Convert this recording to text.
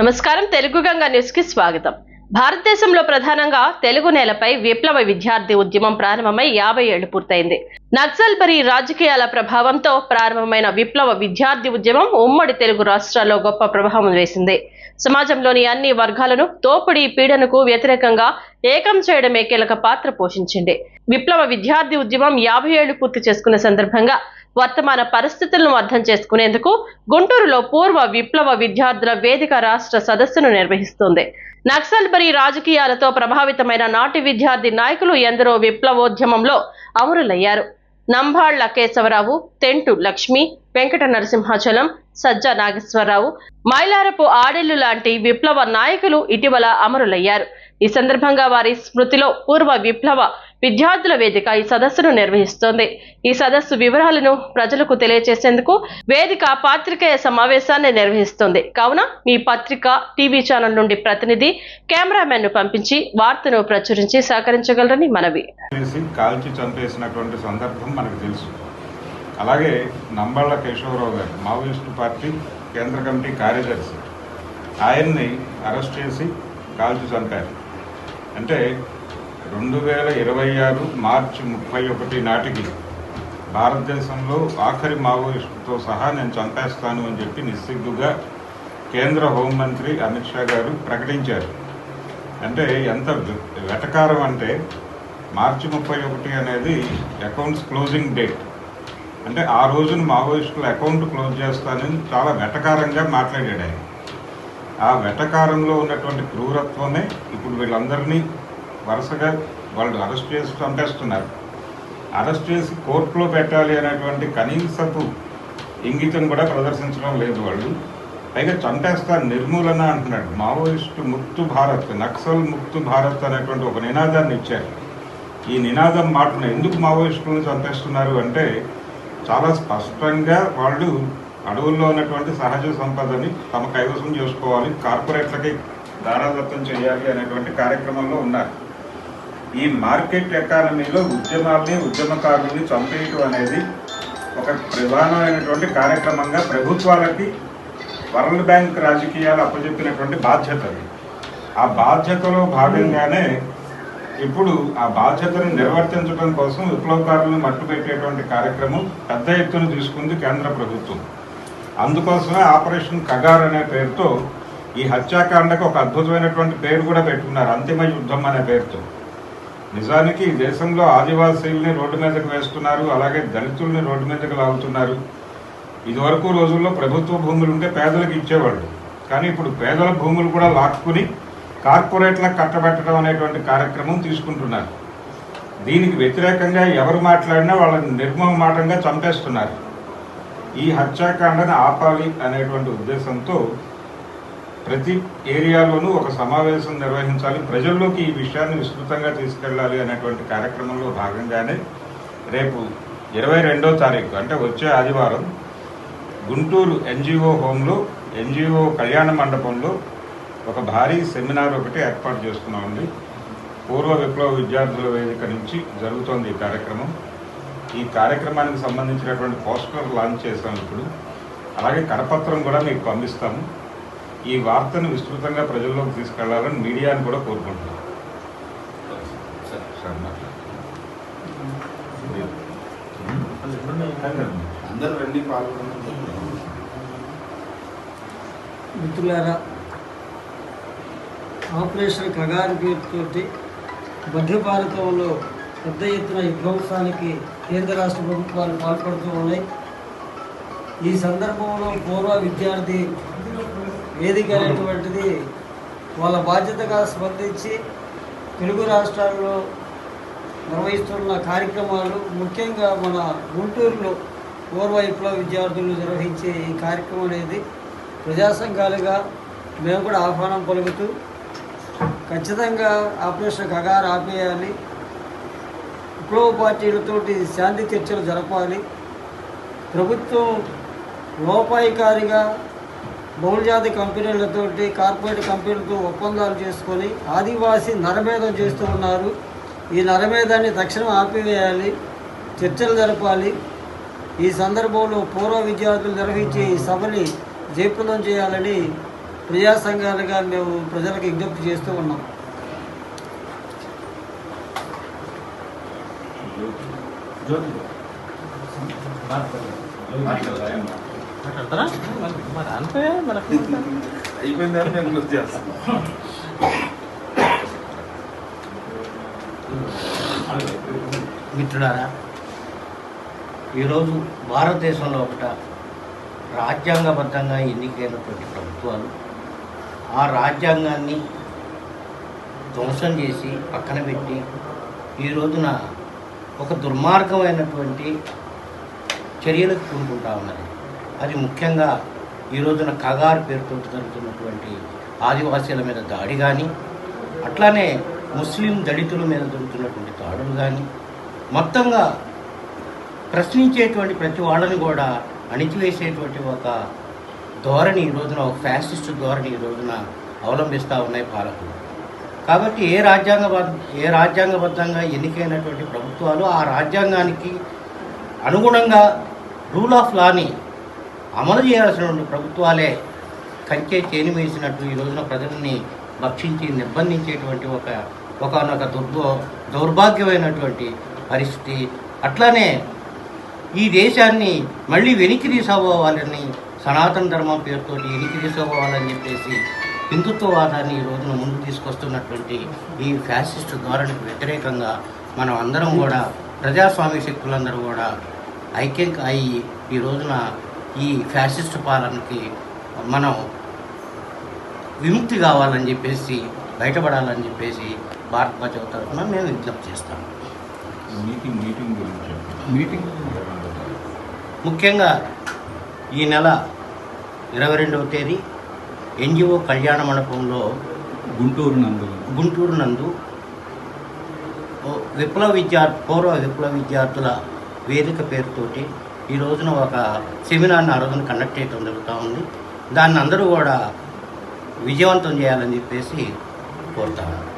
నమస్కారం తెలుగు గంగా న్యూస్కి స్వాగతం. భారతదేశంలో ప్రధానంగా తెలుగు నేలపై విప్లవ విద్యార్థి ఉద్యమం ప్రారంభమై యాభై ఏళ్ళు పూర్తయింది. నక్సల్బరీ రాజకీయాల ప్రభావంతో ప్రారంభమైన విప్లవ విద్యార్థి ఉద్యమం ఉమ్మడి తెలుగు రాష్ట్రాల్లో గొప్ప ప్రభావం వేసింది. సమాజంలోని అన్ని వర్గాలను దోపిడీ పీడనకు వ్యతిరేకంగా ఏకం చేయడమే కీలక పాత్ర పోషించింది. విప్లవ విద్యార్థి ఉద్యమం యాభై ఏళ్ళు పూర్తి చేసుకున్న సందర్భంగా వర్తమాన పరిస్థితులను అర్థం చేసుకునేందుకు గుంటూరులో పూర్వ విప్లవ విద్యార్థుల వేదిక రాష్ట్ర సదస్సును నిర్వహిస్తోంది. నక్సల్బరీ రాజకీయాలతో ప్రభావితమైన నాటి విద్యార్థి నాయకులు ఎందరో విప్లవోద్యమంలో అమరులయ్యారు. నంబాళ్ళ కేశవరావు తెంటు లక్ష్మి వెంకట నరసింహాచలం సజ్జ నాగేశ్వరరావు మైలారపు ఆడెల్లు లాంటి విప్లవ నాయకులు ఇటీవల అమరులయ్యారు. ఈ సందర్భంగా వారి స్మృతిలో పూర్వ విప్లవ విద్యార్థుల వేదిక ఈ సదస్సును నిర్వహిస్తోంది. ఈ సదస్సు వివరాలను ప్రజలకు తెలియజేసేందుకు వేదిక పాత్రికేయ సమావేశాన్ని నిర్వహిస్తోంది. కావున మీ పత్రిక టీవీ ఛానల్ నుండి ప్రతినిధి కెమెరామెన్ను పంపించి వార్తను ప్రచురించి సహకరించగలరని మనవి. కాల్చి చంపేసినటువంటి సందర్భం మనకు తెలుసు. అలాగే నంబళ్ళ కేశవరావు గారు మావోయిస్టు పార్టీ కేంద్ర కమిటీ కార్యదర్శి ఆయన్ని అరెస్ట్ చేసి కాల్చి చంపారు. అంటే రెండు వేల ఇరవై ఆరు మార్చి ముప్పై ఒకటి నాటికి భారతదేశంలో ఆఖరి మావోయిస్టుతో సహా నేను చంపేస్తాను అని చెప్పి నిస్సిగ్గుగా కేంద్ర హోంమంత్రి అమిత్ షా గారు ప్రకటించారు. అంటే ఎంత వెటకారం అంటే మార్చి ముప్పై ఒకటి అనేది అకౌంట్స్ క్లోజింగ్ డేట్. అంటే ఆ రోజున మావోయిస్టుల అకౌంట్ క్లోజ్ చేస్తానని చాలా వెటకారంగా మాట్లాడాడు ఆయన. ఆ వెటకారంలో ఉన్నటువంటి క్రూరత్వమే ఇప్పుడు వీళ్ళందరినీ వరుసగా వాళ్ళు అరెస్ట్ చేసి చంపేస్తున్నారు. అరెస్ట్ చేసి కోర్టులో పెట్టాలి అనేటువంటి కనీసపు ఇంగితం కూడా ప్రదర్శించడం లేదు వాళ్ళు. పైగా చంపేస్తా నిర్మూలన అంటున్నాడు. మావోయిస్టు ముక్తు భారత్ నక్సల్ ముక్తు భారత్ అనేటువంటి ఒక నినాదాన్ని ఇచ్చారు. ఈ నినాదం మాటను ఎందుకు మావోయిస్టులను చంపేస్తున్నారు అంటే చాలా స్పష్టంగా వాళ్ళు అడవుల్లో ఉన్నటువంటి సహజ సంపదని తమ కైవసం చేసుకోవాలి కార్పొరేట్లకి దారాదత్తం చేయాలి అనేటువంటి కార్యక్రమంలో ఉన్నారు. ఈ మార్కెట్ ఎకానమీలో ఉద్యమాల్ని ఉద్యమకారుల్ని చంపేయటం అనేది ఒక ప్రధానమైనటువంటి కార్యక్రమంగా ప్రభుత్వాలకి వరల్డ్ బ్యాంక్ రాజకీయాలు అప్పచెప్పినటువంటి బాధ్యత ఆ బాధ్యతలో భాగంగానే ఇప్పుడు ఆ బాధ్యతను నిర్వర్తించడం కోసం విప్లవకారులను మట్టుపెట్టేటువంటి కార్యక్రమం పెద్ద ఎత్తున తీసుకుంది కేంద్ర ప్రభుత్వం. అందుకోసమే ఆపరేషన్ కగార్ అనే పేరుతో ఈ హత్యాకాండకు ఒక అద్భుతమైనటువంటి పేరు కూడా పెట్టుకున్నారు అంతిమ యుద్ధం అనే పేరుతో. నిజానికి ఈ దేశంలో ఆదివాసీల్ని రోడ్డు మీదకి వేస్తున్నారు అలాగే దళితుల్ని రోడ్డు మీదకి లాగుతున్నారు. ఇదివరకు రోజుల్లో ప్రభుత్వ భూములు ఉంటే పేదలకు ఇచ్చేవాళ్ళు. కానీ ఇప్పుడు పేదల భూములు కూడా లాక్కుని కార్పొరేట్లకు కట్టబెట్టడం అనేటువంటి కార్యక్రమం తీసుకుంటున్నారు. దీనికి వ్యతిరేకంగా ఎవరు మాట్లాడినా వాళ్ళని నిర్మమాటంగా చంపేస్తున్నారు. ఈ హత్యాకాండను ఆపాలి అనేటువంటి ఉద్దేశంతో ప్రతి ఏరియాలోనూ ఒక సమావేశం నిర్వహించాలి. ప్రజల్లోకి ఈ విషయాన్ని విస్తృతంగా తీసుకెళ్ళాలి అనేటువంటి కార్యక్రమంలో భాగంగానే రేపు ఇరవై రెండో తారీఖు అంటే వచ్చే ఆదివారం గుంటూరు ఎన్జిఓ హోంలో ఎన్జిఓ కళ్యాణ మండపంలో ఒక భారీ సెమినార్ ఒకటి ఏర్పాటు చేస్తున్నామండి. పూర్వ విప్లవ విద్యార్థుల వేదిక నుంచి జరుగుతోంది ఈ కార్యక్రమం. ఈ కార్యక్రమానికి సంబంధించినటువంటి పోస్టర్ లాంచ్ చేసాం ఇప్పుడు. అలాగే కరపత్రం కూడా మీకు పంపిస్తాము. ఈ వార్తను విస్తృతంగా ప్రజల్లోకి తీసుకెళ్ళాలని మీడియాని కూడా కోరుకుంటున్నాం. సార్ మాట్లాడండి. అందరూ రండి పాల్గొనండి. మిత్రులారా ఆపరేషన్ కగారు పేరుతోటి మధ్య భారతంలో పెద్ద ఎత్తున విధ్వంసానికి కేంద్ర రాష్ట్ర ప్రభుత్వాలు పాల్పడుతూ ఉన్నాయి. ఈ సందర్భంలో పూర్వ విద్యార్థి వేదిక అనేటువంటిది వాళ్ళ బాధ్యతగా స్పందించి తెలుగు రాష్ట్రాల్లో నిర్వహిస్తున్న కార్యక్రమాలు ముఖ్యంగా మన గుంటూరులో పూర్వ విప్లవ విద్యార్థులు నిర్వహించే ఈ కార్యక్రమం అనేది ప్రజా సంఘాలుగా మేము కూడా ఆహ్వానం పలుకుతూ ఖచ్చితంగా ఆపరేషన్ కగారు ఆపేయాలి. విప్లవ పార్టీలతోటి శాంతి చర్చలు జరపాలి. ప్రభుత్వం లోపాయికారిగా బహుళజాతి కంపెనీలతోటి కార్పొరేట్ కంపెనీలతో ఒప్పందాలు చేసుకొని ఆదివాసీ నరమేధం చేస్తూ ఉన్నారు. ఈ నరమేధాన్ని తక్షణం ఆపివేయాలి చర్చలు జరపాలి. ఈ సందర్భంలో పూర్వ విద్యార్థులు నిర్వహించే ఈ సభని జయప్రదం చేయాలని ప్రజా సంఘాలుగా మేము ప్రజలకు విజ్ఞప్తి చేస్తూ ఉన్నాం. అయిపోయిందని నేను క్లోజ్ చేస్తాను మిత్రులారా ఈరోజు భారతదేశంలో ఒకట రాజ్యాంగబద్ధంగా ఎన్నికైనటువంటి ప్రభుత్వాలు ఆ రాజ్యాంగాన్ని ధ్వంసం చేసి పక్కన పెట్టి ఈ రోజున ఒక దుర్మార్గమైనటువంటి చర్యలకు పూనుకుంటా ఉన్నది. అది ముఖ్యంగా ఈ రోజున కగారు పేరుతో జరుగుతున్నటువంటి ఆదివాసీల మీద దాడి కానీ అట్లానే ముస్లిం దళితుల మీద జరుగుతున్నటువంటి దాడులు కానీ మొత్తంగా ప్రశ్నించేటువంటి ప్రతి వాళ్ళని కూడా అణిచివేసేటువంటి ఒక ధోరణి ఈ రోజున ఒక ఫ్యాసిస్ట్ ధోరణి ఈ రోజున అవలంబిస్తూ ఉన్నాయి పాలకులు. కాబట్టి ఏ రాజ్యాంగ ఏ రాజ్యాంగబద్ధంగా ఎన్నికైనటువంటి ప్రభుత్వాలు ఆ రాజ్యాంగానికి అనుగుణంగా రూల్ ఆఫ్ లాని అమలు చేయాల్సినటువంటి ప్రభుత్వాలే కంచె చేని వేసినట్టు ఈ రోజున ప్రజల్ని భక్షించి నిర్బంధించేటువంటి ఒక ఒకనొక దుర్భో దౌర్భాగ్యమైనటువంటి పరిస్థితి. అట్లానే ఈ దేశాన్ని మళ్ళీ వెనక్కి తీసుకోవాలని సనాతన ధర్మం పేరుతో వెనక్కి తీసుకోవాలని చెప్పేసి హిందుత్వవాదాన్ని ఈ రోజున ముందు తీసుకొస్తున్నటువంటి ఈ ఫ్యాసిస్టు ధోరణికి వ్యతిరేకంగా మనం అందరం కూడా ప్రజాస్వామ్య శక్తులందరూ కూడా ఐక్యం అయ్యి ఈ రోజున ఈ ఫ్యాసిస్ట్ పాలనకి మనం విముక్తి కావాలని చెప్పేసి బయటపడాలని చెప్పేసి భారత బచావ్ తరఫున మేము విజ్ఞప్తి చేస్తాము. Meeting meeting. మీటింగ్? ముఖ్యంగా ఈ నెల ఇరవై రెండవ తేదీ ఎన్జిఓ కళ్యాణ మండపంలో గుంటూరు నందు. గుంటూరు నందు విప్లవ విద్యార్థి పూర్వ విప్లవ విద్యార్థుల వేదిక పేరుతోటి ఈ రోజున ఒక సెమినార్ని ఆ రోజున కండక్ట్ చేయడం జరుగుతూ ఉంది. దాన్ని అందరూ కూడా విజయవంతం చేయాలని చెప్పేసి కోరుతాను